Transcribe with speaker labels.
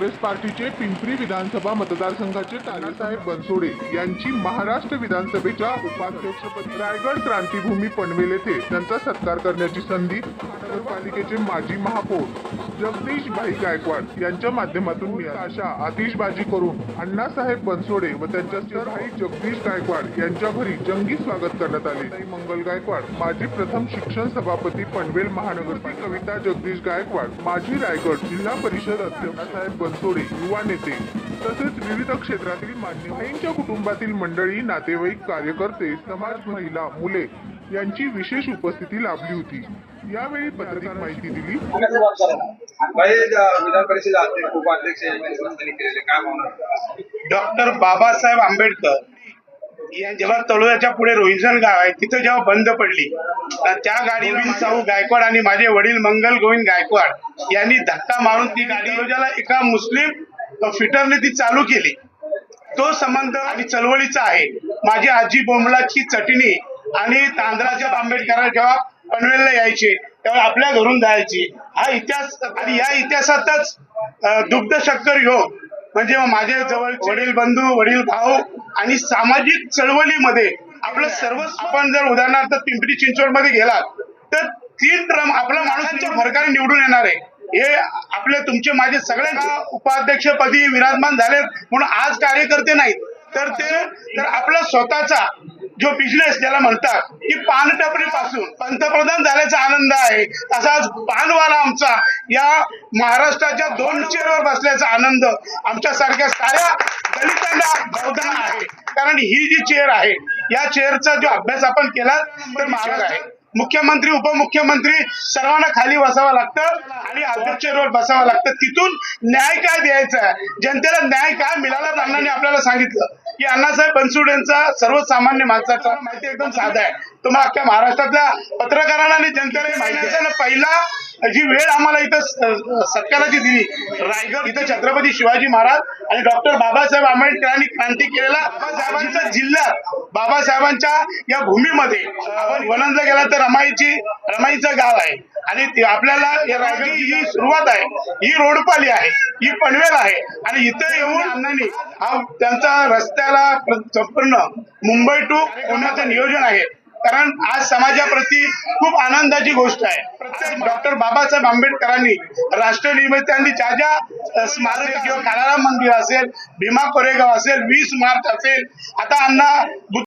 Speaker 1: काँग्रेस पार्टीचे पिंपरी विधानसभा मतदारसंघाचे तानासाहेब बनसोडे यांची महाराष्ट्र विधानसभेच्या उपाध्यक्षपदी रायगड क्रांतीभूमी पनवेल येथे त्यांचा सत्कार करण्याची संधी नगरपालिकेचे माजी महापौर जगदीश भाई गायकवाड यांच्या माध्यमातून अशा आतिषबाजी करून अण्णासाहेब बनसोडे व त्यांच्या सर भाई जगदीश गायकवाड यांच्या घरी जंगी स्वागत करण्यात आले. मंगल गायकवाड माजी प्रथम शिक्षण सभापती पनवेल महानगरपालिका कविता जगदीश गायकवाड माजी रायगड जिल्हा परिषद अध्यक्ष साहेब बनसोडे युवा नेते तसेच विविध क्षेत्रातील मान्यवरांच्या कुटुंबातील मंडळी नातेवाईक कार्यकर्ते समाज महिला मुले यांची विशेष उपस्थिती लाभली होती. यावेळी पत्रकार माहिती दिली.
Speaker 2: डॉक्टर बाबासाहेब आंबेडकर जेव्हा तळोद्याच्या पुढे रोहिजन गाव आहे तिथं जेव्हा बंद पडली त्या गाडीला साहू गायकवाड आणि माझे वडील मंगल गोविंद गायकवाड यांनी धक्का मारून ती गाडी एका मुस्लिम फिटरने ती चालू केली. तो संबंध आणि चळवळीचा आहे. माझी आजी बोंबलाची चटणी आणि तांदळाच्या आंबेडकर जेव्हा पनवेलला यायचे तेव्हा आपल्या घरून जायची. हा इतिहास आणि या इतिहासातच दुग्ध शक्कर योग म्हणजे माझे जवळ वडील बंधू वडील भाऊ आणि सामाजिक चळवळीमध्ये आपलं सर्व आपण जर उदाहरणार्थ पिंपरी चिंचवडमध्ये गेलात तर तीन ड्रम आपला माणसांच्या फरकाने निवडून येणार आहे. हे आपले तुमचे माझे सगळ्यांच्या उपाध्यक्षपदी विराजमान झाले म्हणून आज कार्यकर्ते नाहीत. तर ते तर आपला स्वतःचा जो बिझनेस ज्याला म्हणतात की पानटपरीपासून पंतप्रधान झाल्याचा आनंद आहे तसाच पानवाला आमचा या महाराष्ट्राच्या दोन चेअरवर बसल्याचा आनंद आमच्या सारख्या साऱ्या दलितांना गौदान आहे. कारण ही जी चेअर आहे या चेअरचा जो अभ्यास आपण केला तर महाराष्ट्र आहे मुख्यमंत्री उपमुख्यमंत्री सर्वांना खाली बसावं लागतं आणि अध्यक्षवर बसावं लागतं. तिथून न्याय काय द्यायचा आहे? जनतेला न्याय काय मिळाला अण्णांनी आपल्याला सांगितलं. की अण्णासाहेब बनसोड यांचा सर्वसामान्य माणसाचा माहिती एकदम साधा आहे. तुम्हाला अख्ख्या महाराष्ट्रातल्या पत्रकारांना आणि जनतेला माहिती आहे. पहिला जी वेळ आम्हाला इथं सत्काराची दिली रायगड इथं छत्रपती शिवाजी महाराज आणि डॉक्टर बाबासाहेब आंबेडकरांनी क्रांती केलेला बाबासाहेबांचा जिल्ह्यात बाबासाहेबांच्या या भूमीमध्ये. आपण वनंदला गेला तर रमाईची रमाईचं गाव आहे. आणि आपल्याला या रायगडची जी सुरुवात आहे ही रोडपाली आहे ही पनवेल आहे. आणि इथं येऊन अण्णांनी हा त्यांचा रस्त्याला प्र- संपूर्ण मुंबई टू पुण्याचं नियोजन आहे. कारण आज समाजाप्रती खूप आनंदाची गोष्ट आहे. प्रत्येक डॉक्टर बाबासाहेब आंबेडकरांनी राष्ट्र निर्मित्यांनी ज्या ज्या स्मारक किंवा कालाराम मंदिर असेल भीमा कोरेगाव असेल वीस मार्च असेल आता अण्णा